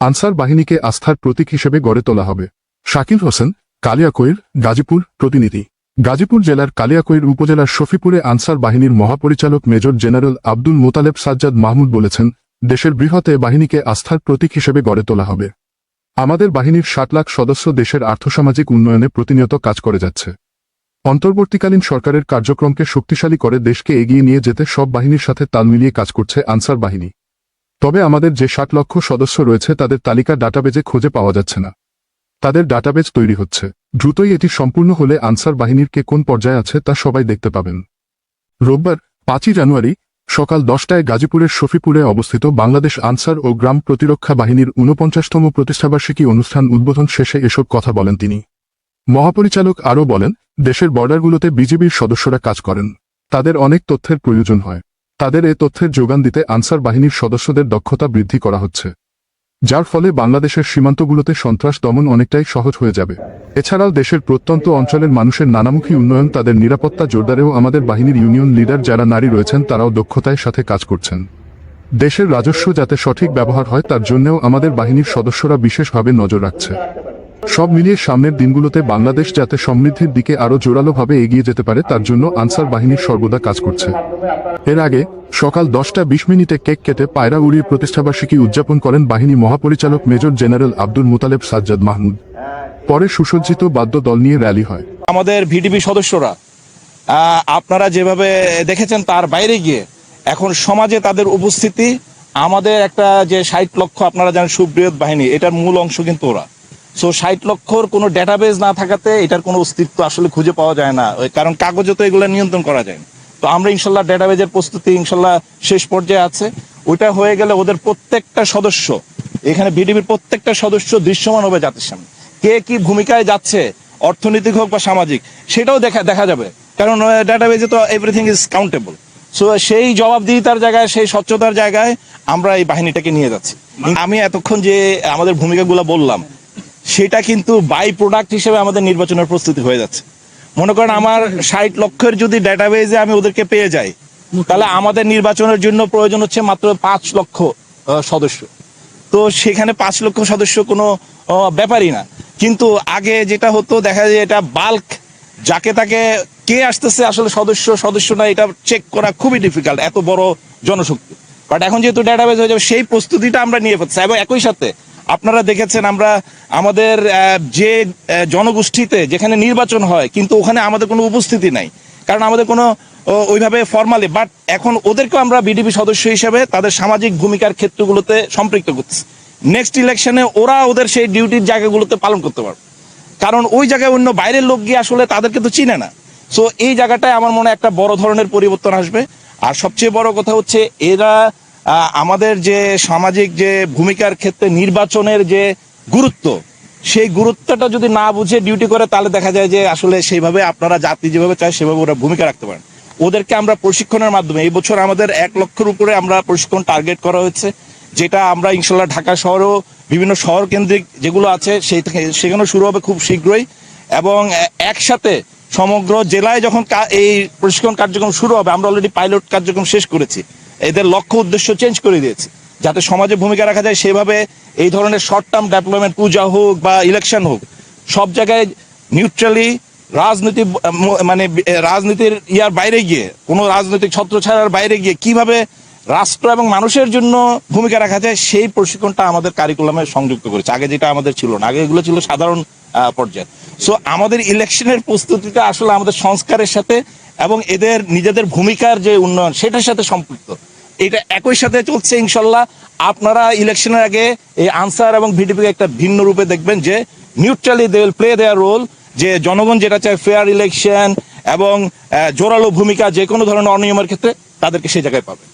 Answer বাহিনীকে আস্থার প্রতীক হিসেবে গড়ে তোলা হবে। শাকিল হোসেন, কালিয়াকৈর, গাজীপুর প্রতিনিধি। গাজীপুর জেলার কালিয়াকৈর উপজেলার শফিপুরে আনসার বাহিনীর মহাপরিচালক মেজর জেনারেল আব্দুল মোতালেব সাজ্জাদ মাহমুদ বলেছেন, দেশের বৃহতে বাহিনীকে আস্থার প্রতীক হিসেবে গড়ে তোলা হবে। আমাদের বাহিনীর ষাট লাখ সদস্য দেশের আর্থসামাজিক উন্নয়নে প্রতিনিয়ত কাজ করে যাচ্ছে। অন্তর্বর্তীকালীন সরকারের কার্যক্রমকে শক্তিশালী করে দেশকে এগিয়ে নিয়ে যেতে সব বাহিনীর সাথে তাল মিলিয়ে কাজ করছে আনসার বাহিনী। তবে আমাদের যে ষাট লক্ষ সদস্য রয়েছে তাদের তালিকা ডাটাবেজে খুঁজে পাওয়া যাচ্ছে না। তাদের ডাটাবেজ তৈরি হচ্ছে। দ্রুতই এটি সম্পূর্ণ হলে আনসার বাহিনীর কে কোন পর্যায়ে আছে তা সবাই দেখতে পাবেন। রোববার পাঁচই জানুয়ারি সকাল দশটায় গাজীপুরের শফিপুরে অবস্থিত বাংলাদেশ আনসার ও গ্রাম প্রতিরক্ষা বাহিনীর ঊনপঞ্চাশতম প্রতিষ্ঠাবার্ষিকী অনুষ্ঠান উদ্বোধন শেষে এসব কথা বলেন তিনি। মহাপরিচালক আরও বলেন, দেশের বর্ডারগুলোতে বিজিবির সদস্যরা কাজ করেন। তাদের অনেক তথ্যের প্রয়োজন হয়। তাদের এ তথ্যের যোগান দিতে আনসার বাহিনীর সদস্যদের দক্ষতা বৃদ্ধি করা হচ্ছে। যার ফলে বাংলাদেশের সীমান্তগুলোতে সন্ত্রাস দমন অনেকটাই সহজ হয়ে যাবে। এছাড়াও দেশের প্রত্যন্ত অঞ্চলের মানুষের নানামুখী উন্নয়ন, তাদের নিরাপত্তা জোরদারেও আমাদের বাহিনীর ইউনিয়ন লিডার যারা নারী রয়েছেন, তারাও দক্ষতায় সাথে কাজ করছেন। দেশের রাজস্ব যাতে সঠিক ব্যবহার হয়, তার জন্যও আমাদের বাহিনীর সদস্যরা বিশেষভাবে নজর রাখছে। সব মিলিয়ে সামনের দিনগুলোতে বাংলাদেশ যাতে সমৃদ্ধির দিকে আরও জোরালোভাবে এগিয়ে যেতে পারে, তার জন্য আনসার বাহিনীর সর্বদা কাজ করছে। এর আগে সকাল দশটা বিশ মিনিটে কেক কেটে পায়রা উড়িয়ে প্রতিষ্ঠাবার্ষিকী উদযাপন করেন বাহিনী মহাপরিচালক মেজর জেনারেল আব্দুল মুতালেব সাজ্জাদ মাহমুদ। পরে সুসজ্জিত বাদ্য দল নিয়ে র্যালি হয়। আমাদের ভিডিপি সদস্যরা আপনারা যেভাবে দেখেছেন তার বাইরে গিয়ে, এখন সমাজে তাদের উপস্থিতি, আমাদের একটা যে ষাট লক্ষ আপনারা জানেন সুবৃহৎ বাহিনী, এটার মূল অংশ কিন্তু ওরা। সো ষাট লক্ষর কোনো ডেটাবেজ না থাকাতে এটার কোনো অস্তিত্ব আসলে খুঁজে পাওয়া যায় না। কারণ কাগজে তো এগুলো নিয়ন্ত্রণ করা যায় না। তো আমরা ইনশাল্লাহ ডেটাবেজের প্রস্তুতি ইনশাল্লাহ শেষ পর্যায়ে আছে। ওইটা হয়ে গেলে ওদের প্রত্যেকটা সদস্য, এখানে ভিডিপির প্রত্যেকটা সদস্য দৃশ্যমান হবে জাতির সামনে। কে কি ভূমিকায় যাচ্ছে, অর্থনৈতিক হোক বা সামাজিক, সেটাও দেখা দেখা যাবে। কারণ ডাটাবেজে তো এভরিথিং ইজ কাউন্টেবল সো সেই জবাবদিহিতার জায়গায়, সেই স্বচ্ছতার জায়গায় আমরা এই বাহিনীটাকে নিয়ে যাচ্ছি। আমি এতক্ষণ যে আমাদের ভূমিকাগুলো বললাম সেটা কিন্তু বাই প্রোডাক্ট হিসেবে আমাদের নির্বাচনের প্রস্তুতি হয়ে যাচ্ছে। মনে করেন আমার ষাট লক্ষের যদি ডাটাবেজে আমি ওদেরকে পেয়ে যাই তাহলে আমাদের নির্বাচনের জন্য প্রয়োজন হচ্ছে মাত্র পাঁচ লক্ষ সদস্য। তো সেখানে পাঁচ লক্ষ সদস্য কোনো ব্যাপারই না। কিন্তু আগে যেটা হতো দেখা যায় এটা বাল্ক যাকে তাকে কে আসতেছে আসলে সদস্য সদস্য না এটা চেক করা খুবই ডিফিকাল্ট এত বড় জনশক্তি। বাট এখন যেহেতু ডাটাবেজ হয়ে যাবে সেই প্রস্তুতিটা আমরা নিয়ে ফেলছি। এবং একই সাথে আপনারা দেখেছেন আমরা আমাদের যে জনগোষ্ঠীতে যেখানে নির্বাচন হয়, কিন্তু ওখানে আমাদের কোনো উপস্থিতি নাই। কারণ আমাদের কোনো ওইভাবে ফর্মালি বাট এখন ওদেরকেও আমরা বিডিপি সদস্য হিসেবে তাদের সামাজিক ভূমিকার ক্ষেত্রগুলোতে সম্পৃক্ত করতেছি। নেক্সট ইলেকশনে ওরা ওদের সেই ডিউটির জায়গাগুলোতে পালন করতে পারবে। কারণ ওই জায়গায় অন্য বাইরের লোক গিয়ে আসলে তাদেরকে তো চিনে না। সো এই জায়গাটায় আমার মনে একটা বড় ধরনের পরিবর্তন আসবে। আর সবচেয়ে বড় কথা হচ্ছে, এরা আমাদের যে সামাজিক যে ভূমিকার ক্ষেত্রে নির্বাচনের যে গুরুত্ব, সেই গুরুত্বটা যদি না বুঝে ডিউটি করে, তাহলে দেখা যায় যে আসলে সেইভাবে আপনারা জাতি যেভাবে চায়, সেভাবে ওরা ভূমিকা রাখতে পারেন। ওদেরকে আমরা প্রশিক্ষণের মাধ্যমে, এই বছর আমাদের এক লক্ষের উপরে আমরা প্রশিক্ষণ টার্গেট করা হয়েছে, যেটা আমরা ইনশাল্লাহ ঢাকা শহরেও বিভিন্ন শহর কেন্দ্রিক যেগুলো আছে, সেই থেকে সেখানেও শুরু হবে খুব শীঘ্রই। এবং একসাথে সমগ্র জেলায় যখন এই প্রশিক্ষণ কার্যক্রম শুরু হবে, আমরা অলরেডি পাইলট কার্যক্রম শেষ করেছি। এদের লক্ষ্য উদ্দেশ্য চেঞ্জ করে দিয়েছে। যাতে সমাজে ভূমিকা রাখা যায়, সেভাবে এই ধরনের শর্ট টার্ম ডেভেলপমেন্ট পূজা হোক বা ইলেকশন হোক, সব জায়গায় নিউট্রালি রাজনীতি মানে রাজনীতির ইয়ার বাইরে গিয়ে, কোনো রাজনৈতিক ছত্রছায়ার বাইরে গিয়ে কীভাবে রাষ্ট্র এবং মানুষের জন্য ভূমিকা রাখা যায়, সেই প্রশিক্ষণটা আমাদের কারিকুলামে সংযুক্ত করেছে। আগে যেটা আমাদের ছিল না, আগে এগুলো ছিল সাধারণ পর্যায়ে। সো আমাদের ইলেকশনের প্রস্তুতিটা আসলে আমাদের সংস্কারের সাথে এবং এদের নিজেদের ভূমিকার যে উন্নয়ন, সেটার সাথে সম্পৃক্ত। এটা একই সাথে চলছে ইনশাল্লাহ। আপনারা ইলেকশনের আগে এই আনসার এবং ভিডিপি একটা ভিন্ন রূপে দেখবেন যে neutrally they will play their role যে জনগণ যেটা চায় ফেয়ার ইলেকশন এবং জোরালো ভূমিকা যে কোনো ধরনের অনিয়মের ক্ষেত্রে তাদেরকে সেই জায়গায় পাবে।